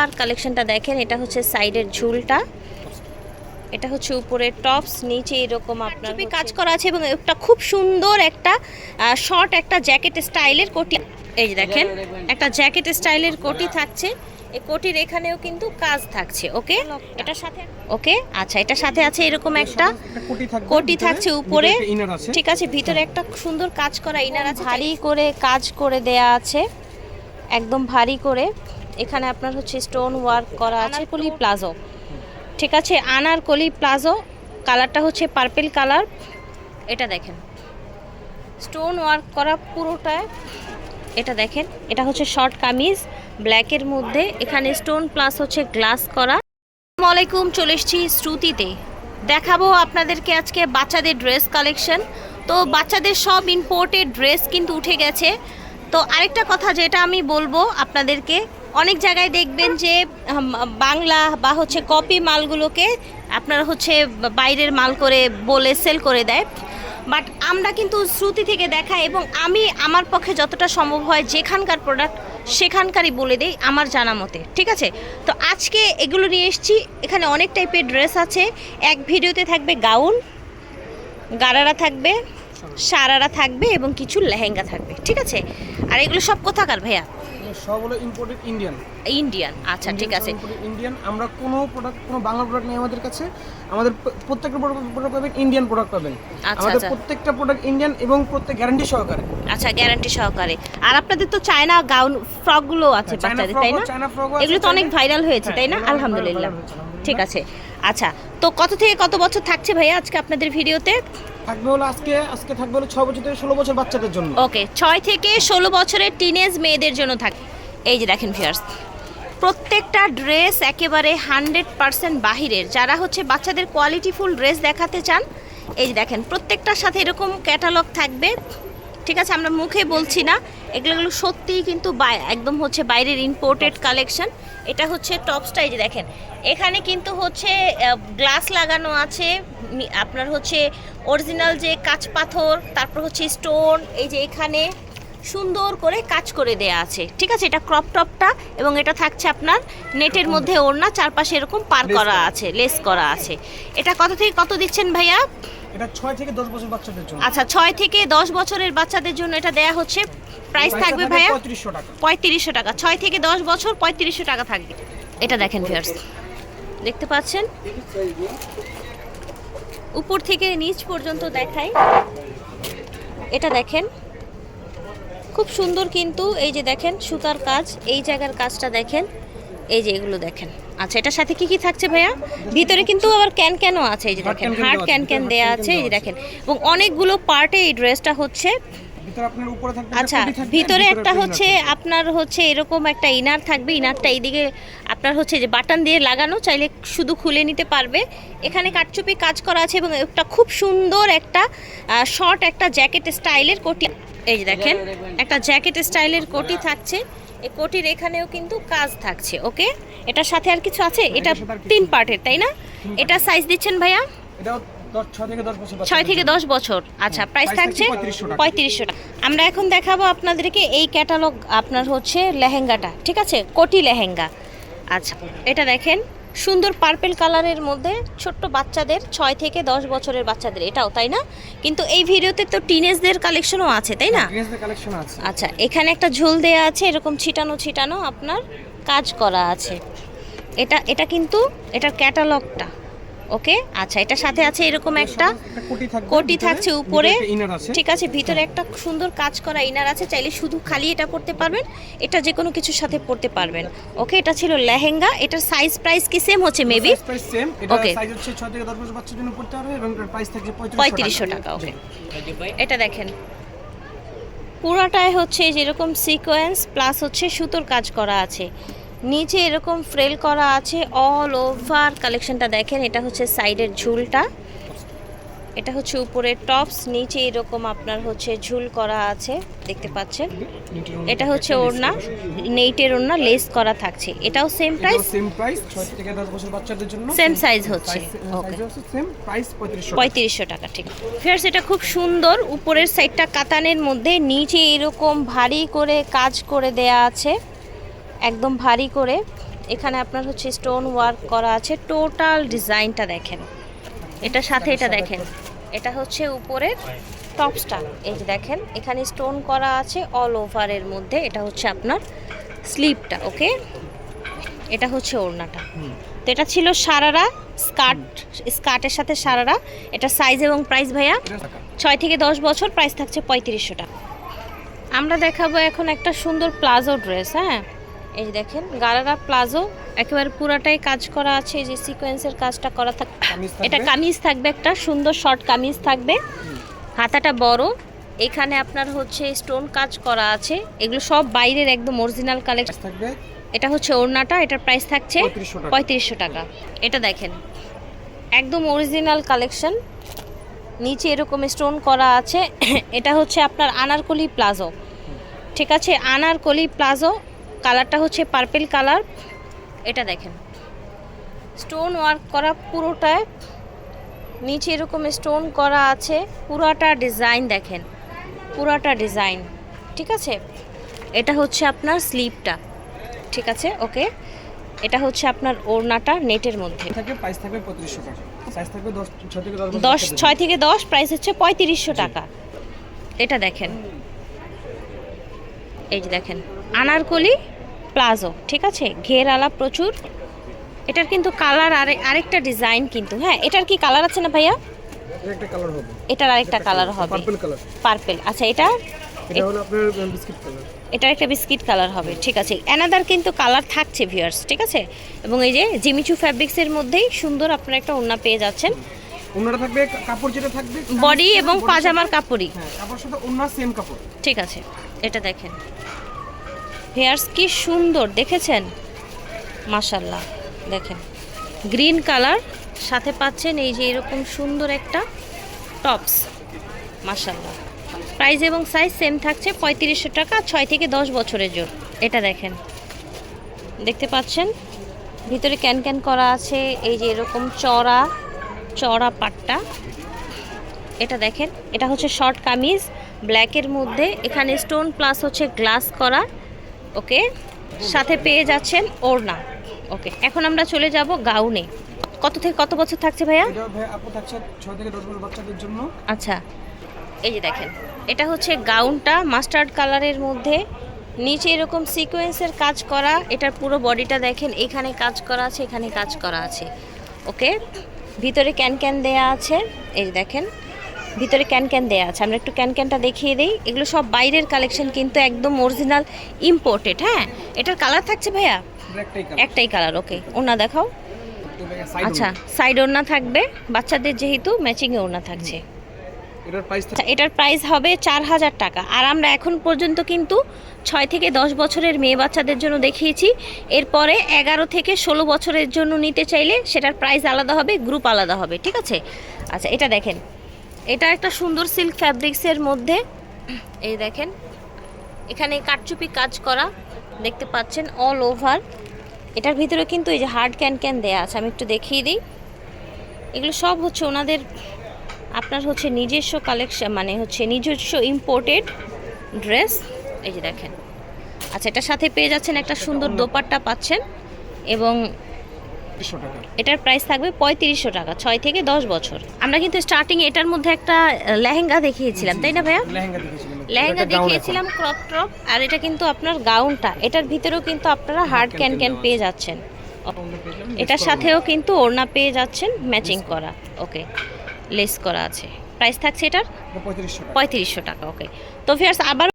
Over কালেকশনটা দেখেন এটা হচ্ছে সাইডের ঝুলটা। এটা হচ্ছে উপরে টপস নিচে এরকম আপনার কাজ করা আছে এবং একটা খুব সুন্দর একটা শর্ট একটা জ্যাকেট স্টাইলের কোটি। এই যে দেখেন একটা জ্যাকেট স্টাইলের কোটি থাকছে। এই কোটির এখানেও কিন্তু কাজ থাকছে ওকে? এটার সাথে ওকে? আচ্ছা এটার সাথে আছে এরকম একটা কোটি থাকবে কোটি থাকছে উপরে। ঠিক আছে ভিতরে একটা সুন্দর কাজ করা ইনার আছে। ভারী করে কাজ করে দেয়া আছে। একদম ভারী করে। এখানে আপনার হচ্ছে স্টোন ওয়ার্ক করা আছে কলি প্লাজো ঠিক আছে আনারকলি প্লাজো কালারটা হচ্ছে পার্পেল কালার এটা দেখেন। স্টোন ওয়ার্ক করা পুরোটায় এটা দেখেন। এটা হচ্ছে শর্ট কামিজ ব্ল্যাকের মধ্যে। এখানে স্টোন প্লাস হচ্ছে গ্লাস করা। আলাইকুম চলে এসেছি শ্রুতিতে। দেখাবো আপনাদেরকে আজকে বাচ্চাদের ড্রেস কালেকশন তো বাচ্চাদের সব ইম্পোর্টেড ড্রেস কিন্তু উঠে গেছে। তো আরেকটা কথা যেটা আমি বলব আপনাদেরকে অনেক জায়গায় দেখবেন যে বাংলা বা হচ্ছে কপি মালগুলোকে আপনারা হচ্ছে বাইরের মাল করে বলে সেল করে দেয়। বাট আমরা কিন্তু শ্রুতি থেকে দেখাই এবং আমি আমার পক্ষে যতটা সম্ভব হয় যেখানকার প্রোডাক্ট সেখানকারই বলে দেই আমার জানা মতে, ঠিক আছে? তো আজকে এগুলো নিয়ে এসেছি, এখানে অনেক টাইপের ড্রেস আছে। এক ভিডিওতে থাকবে গাউন, গারারা থাকবে, সারারা থাকবে এবং কিছু লেহেঙ্গা থাকবে, ঠিক আছে? আর এগুলো সব কোথাকার ভাইয়া? সব হলো ইম্পোর্টেড ইন্ডিয়ান ইন্ডিয়ান আচ্ছা ঠিক আছে। ইন্ডিয়ান আমরা কোনো প্রোডাক্ট কোনো বাংলা প্রোডাক্ট নেই আমাদের কাছে। আমাদের প্রত্যেকটা প্রোডাক্ট পাবেন ইন্ডিয়ান প্রোডাক্ট পাবেন। আচ্ছা, আমাদের আচ্ছা। প্রত্যেকটা প্রোডাক্ট ইন্ডিয়ান এবং প্রত্যেক গ্যারান্টি সহকারে। আচ্ছা গ্যারান্টি সহকারে। আর আপনাদের তো চায়না গাউন ফ্রকগুলো আছে হ্যাঁ, বাচ্চাদের তাই না? আছে, এগুলো তো অনেক ভাইরাল হয়েছে হ্যাঁ, তাই না? আলহামদুলিল্লাহ। ঠিক আছে। আচ্ছা তো কত থেকে কত বছর থাকছে ভাইয়া আজকে আপনাদের ভিডিওতে থাকবে হলো আজকে আজকে থাকবে হলো ছ বছর থেকে ষোলো বছর বাচ্চাদের জন্য। ওকে, ছয় থেকে ষোলো বছরের টিনেজ মেয়েদের জন্য থাকে। এই যে দেখেন ভিউয়ার্স প্রত্যেকটা ড্রেস একেবারে হান্ড্রেড পারসেন্ট বাহিরের। যারা হচ্ছে বাচ্চাদের কোয়ালিটিফুল ড্রেস দেখাতে চান, এই যে দেখেন, প্রত্যেকটার সাথে এরকম ক্যাটালগ থাকবে। ঠিক আছে, আমরা মুখে বলছি না এগুলো সত্যিই কিন্তু একদম হচ্ছে বাইরের ইম্পোর্টেড কালেকশন এটা হচ্ছে টপসটা এই যে দেখেন। এখানে কিন্তু হচ্ছে গ্লাস লাগানো আছে আপনার হচ্ছে অরিজিনাল যে কাঁচ পাথর তারপর হচ্ছে স্টোন এই যে এখানে সুন্দর করে কাজ করে দেয়া আছে। ঠিক আছে? এটা ক্রপ টপটা এবং এটা থাকছে আপনার নেটের মধ্যে ওড়না চারপাশে এরকম পার করা করা। আছে লেস করা আছে। এটা কত থেকে কত দিচ্ছেন ভাইয়া? এটা ছয় থেকে দশ বছর বাচ্চাদের জন্য। আচ্ছা ছয় থেকে দশ বছরের বাচ্চাদের জন্য এটা দেয়া হচ্ছে। প্রাইস থাকবে ভাইয়া পঁয়ত্রিশশো টাকা। পঁয়ত্রিশশো টাকা। ছয় থেকে দশ বছর পঁয়ত্রিশশো টাকা থাকবে। এটা দেখেন ভিউয়ার্স দেখতে পাচ্ছেন? উপর থেকে নিচ পর্যন্ত দেখাই। এটা দেখেন। খুব সুন্দর কিন্তু এই যে দেখেন সুতার কাজ। এই জায়গার কাজটা দেখেন। এই যে এগুলো দেখেন। আচ্ছা এটার সাথে কি কি থাকছে ভাইয়া? ভিতরে কিন্তু আবার ক্যান ক্যানও আছে এই যে দেখেন হার্ড ক্যান ক্যান দেয়া আছে এই যে দেখেন। এবং অনেকগুলো পার্টে এই ড্রেসটা হচ্ছে আচ্ছা ভিতরে একটা হচ্ছে আপনার হচ্ছে এরকম একটা ইনার থাকবে ইনারটা এইদিকে আপনার হচ্ছে যে বাটন দিয়ে লাগানো চাইলে শুধু খুলে নিতে পারবে। এখানে কাটচুপি কাজ করা আছে এবং একটা খুব সুন্দর একটা শর্ট একটা জ্যাকেট স্টাইলের কোটি এই যে দেখেন একটা জ্যাকেট স্টাইলের কোটি থাকছে। এই কোটির এখানেও কিন্তু কাজ থাকছে ওকে? এটার সাথে আর কিছু আছে? এটা তিন পার্টের তাই না? এটা সাইজ দিচ্ছেন ভাইয়া? ছয় থেকে দশ বছর আচ্ছা প্রাইস থাকছে থাকছে 3500 টাকা। পঁয়ত্রিশশো টাকা। আমরা এখন দেখাবো আপনাদেরকে এই ক্যাটালগ আপনার হচ্ছে লেহেঙ্গাটা ঠিক আছে? কোটি লেহেঙ্গা। আচ্ছা এটা দেখেন। সুন্দর পার্পেল কালারের মধ্যে ছোট্ট বাচ্চাদের ছয় থেকে দশ বছরের বাচ্চাদের এটাও তাই না? কিন্তু এই ভিডিওতে তো টিনেজদের কালেকশনও আছে তাই না? আচ্ছা এখানে একটা ঝোল দেয়া আছে এরকম ছিটানো ছিটানো আপনার কাজ করা আছে। এটা এটা কিন্তু এটার ক্যাটালগটা ওকে? আচ্ছা এটা সাথে আছে এরকম একটা কোটি থাকছে উপরে। ঠিক আছে ভিতরে একটা সুন্দর কাজ করা ইনার আছে চাইলে শুধু খালি এটা পড়তে পারবেন এটা যে কোনো কিছুর সাথে পড়তে পারবেন। ওকে এটা ছিল লেহেঙ্গা এটার সাইজ প্রাইস কি সেম হচ্ছে মেবি এটা সাইজ হচ্ছে 6 থেকে 10 বছর বাচ্চার জন্য পড়তে পারবে এবং এটার প্রাইস থাকছে 3500 পঁয়ত্রিশশো টাকা ওকে। এটা দেখেন। পুরাটায় হচ্ছে যেরকম সিকোয়েন্স প্লাস হচ্ছে সুতোর কাজ করা আছে। নিচে এরকম ফ্রেল করা আছে অল ওভার কালেকশনটা দেখেন এটা হচ্ছে সাইডের ঝুলটা। এটা হচ্ছে উপরে টপস নিচে এরকম আপনার হচ্ছে ঝুল করা আছে দেখতে পাচ্ছেন। এটা হচ্ছে ওড়না নেইটের ওড়না লেস করা থাকছে। এটাও সেম প্রাইস সেম প্রাইস 6 থেকে 10 বছর বাচ্চাদের জন্য। হচ্ছে। Okay. সাইজ হচ্ছে সেম প্রাইস 3500 পঁয়ত্রিশশো টাকা ঠিক। ফেয়ার্স এটা খুব সুন্দর। উপরের সাইডটা কাতানের মধ্যে নিচে এরকম ভারী করে কাজ করে দেয়া আছে। একদম ভারী করে। এখানে আপনার হচ্ছে স্টোন ওয়ার্ক করা আছে। টোটাল ডিজাইনটা দেখেন। এটার সাথে এটা দেখেন। এটা হচ্ছে উপরের টপসটা এই যে দেখেন, এখানে স্টোন করা আছে অল ওভারের মধ্যে। এটা হচ্ছে আপনার স্লিপটা ওকে এটা হচ্ছে ওড়নাটা। তো এটা ছিল সারারা স্কার্ট, স্কার্টের সাথে সারারা। এটা সাইজ এবং প্রাইস ভাইয়া ছয় থেকে দশ বছর প্রাইস থাকছে পঁয়ত্রিশশো টাকা। আমরা দেখাবো এখন একটা সুন্দর প্লাজো ড্রেস হ্যাঁ? এই যে দেখেন গারারা প্লাজো একেবারে পুরাটাই কাজ করা আছে এই যে সিকোয়েন্সের কাজটা করা থাক থাকবে। এটা কামিজ থাকবে একটা সুন্দর শর্ট কামিজ থাকবে। হাতাটা বড়। এখানে আপনার হচ্ছে স্টোন কাজ করা আছে। এগুলো সব বাইরের একদম অরিজিনাল কালেকশন থাকবে? এটা হচ্ছে ওড়নাটা এটার প্রাইস থাকছে পঁয়ত্রিশশো টাকা। এটা দেখেন একদম অরিজিনাল কালেকশন নিচে এরকম স্টোন করা আছে। এটা হচ্ছে আপনার আনারকলি প্লাজো। ঠিক আছে? আনারকলি প্লাজো কালারটা হচ্ছে পার্পেল কালার। এটা দেখেন। স্টোন ওয়ার্ক করা পুরোটায় নিচে এরকম স্টোন করা আছে। পুরাটা ডিজাইন দেখেন। পুরাটা ডিজাইন। ঠিক আছে? এটা হচ্ছে আপনার স্লিপটা। ঠিক আছে? ওকে? এটা হচ্ছে আপনার ওড়নাটা নেটের মধ্যে। দশ ছয় থেকে দশ প্রাইস হচ্ছে পঁয়ত্রিশশো টাকা। এটা দেখেন। এই যে দেখেন। আনারকলি প্লাজো ঠিক আছে? ঘের আলা প্রচুর। এটার কিন্তু কালার আরে আরেকটা ডিজাইন কিন্তু হ্যাঁ? এটার কি কালার আছে না ভাইয়া? এটার আরেকটা কালার হবে। পার্পেল আচ্ছা এটা? এটার একটা বিস্কিট কালার হবে ঠিক আছে। অ্যানাদার কিন্তু কালার থাকছে ভিউয়ার্স ঠিক আছে? এবং এই যে জিমিচু ফ্যাব্রিক্সের মধ্যেই সুন্দর আপনারা একটা ওড়না পেয়ে যাচ্ছেন। থাকবে কাপড় যেটা থাকবে বডি এবং পাজামার কাপড়ই। হ্যাঁ কাপড় সাথে সেম কাপড়। ঠিক আছে। এটা দেখেন। হেয়ার্স কি সুন্দর, দেখেছেন? মাশাল্লাহ দেখেন। গ্রিন কালার, সাথে পাচ্ছেন এই যে এরকম সুন্দর একটা টপস। মাশাল্লাহ প্রাইস এবং সাইজ সেম থাকছে, পঁয়ত্রিশশো টাকা, ছয় থেকে দশ বছরের জন্য এটা দেখেন। দেখতে পাচ্ছেন? ভিতরে ক্যান ক্যান করা আছে, এই যে এরকম চড়া চড়া পাট্টা। এটা দেখেন, এটা হচ্ছে শর্ট কামিজ, ব্ল্যাকের মধ্যে, এখানে স্টোন প্লাস হচ্ছে গ্লাস করা। ওকে? সাথে পেয়ে যাচ্ছেন ওড়না। ওকে এখন আমরা চলে যাব গাউনে। কত থেকে কত বছর থাকছে ভাইয়া? বাচ্চাদের জন্য। আচ্ছা এই যে দেখেন এটা হচ্ছে গাউনটা মাস্টার্ড কালারের মধ্যে। নিচে এরকম সিকোয়েন্সের কাজ করা এটার পুরো বডিটা দেখেন এখানে কাজ করা আছে এখানে কাজ করা আছে। ওকে ভিতরে ক্যান ক্যান দেয়া আছে এই যে দেখেন। ভিতরে ক্যান ক্যান দেওয়া আছে। আমরা একটু ক্যান ক্যানটা দেখিয়ে দিই। এগুলো সব বাইরের কালেকশন কিন্তু একদম অরিজিনাল ইম্পোর্টেড হ্যাঁ? এটার কালার থাকছে ভাইয়া? একটাই কালার ওকে ওনা দেখাও। আচ্ছা সাইড ওড়না থাকবে। বাচ্চাদের যেহেতু ম্যাচিংয়ে ওড়না থাকছে। আচ্ছা এটার প্রাইস হবে চার হাজার টাকা। আর আমরা এখন পর্যন্ত কিন্তু ছয় থেকে দশ বছরের মেয়ে বাচ্চাদের জন্য দেখিয়েছি। এরপরে এগারো থেকে ষোলো বছরের জন্য নিতে চাইলে সেটার প্রাইস আলাদা হবে গ্রুপ আলাদা হবে ঠিক আছে? আচ্ছা এটা দেখেন। এটা একটা সুন্দর সিল্ক ফ্যাব্রিক্সের মধ্যে। এই দেখেন, এখানে কাটচুপি কাজ করা, দেখতে পাচ্ছেন অল ওভার এটার ভিতরে কিন্তু এই যে হার্ড ক্যান ক্যান দেয়া আছে, আমি একটু দেখিয়ে দিই। এগুলো সব হচ্ছে ওনাদের, আপনার হচ্ছে নিজস্ব কালেকশন মানে হচ্ছে নিজস্ব ইম্পোর্টেড ড্রেস এই যে দেখেন। আচ্ছা এটার সাথে পেয়ে যাচ্ছেন একটা সুন্দর দোপাট্টা পাচ্ছেন, এবং টাকা। এটার প্রাইস থাকবে পঁয়ত্রিশশো টাকা ছয় থেকে দশ বছর। আমরা কিন্তু স্টার্টিং এটার মধ্যে একটা লেহেঙ্গা দেখিয়েছিলাম তাই না ভাইয়া? লেহেঙ্গা দেখেছিলাম লেহেঙ্গা। দেখিয়েছিলাম ক্রপ টপ আর এটা কিন্তু আপনার গাউনটা এটার ভিতরেও কিন্তু আপনারা হার্ড ক্যান ক্যান পেয়ে যাচ্ছেন। এটার সাথেও কিন্তু ওড়না পেয়ে যাচ্ছেন ম্যাচিং করা। ওকে লেস করা আছে। প্রাইস থাকছে এটার? পঁয়ত্রিশশো টাকা। পঁয়ত্রিশশো টাকা ওকে তো ফিয়ার্স আবার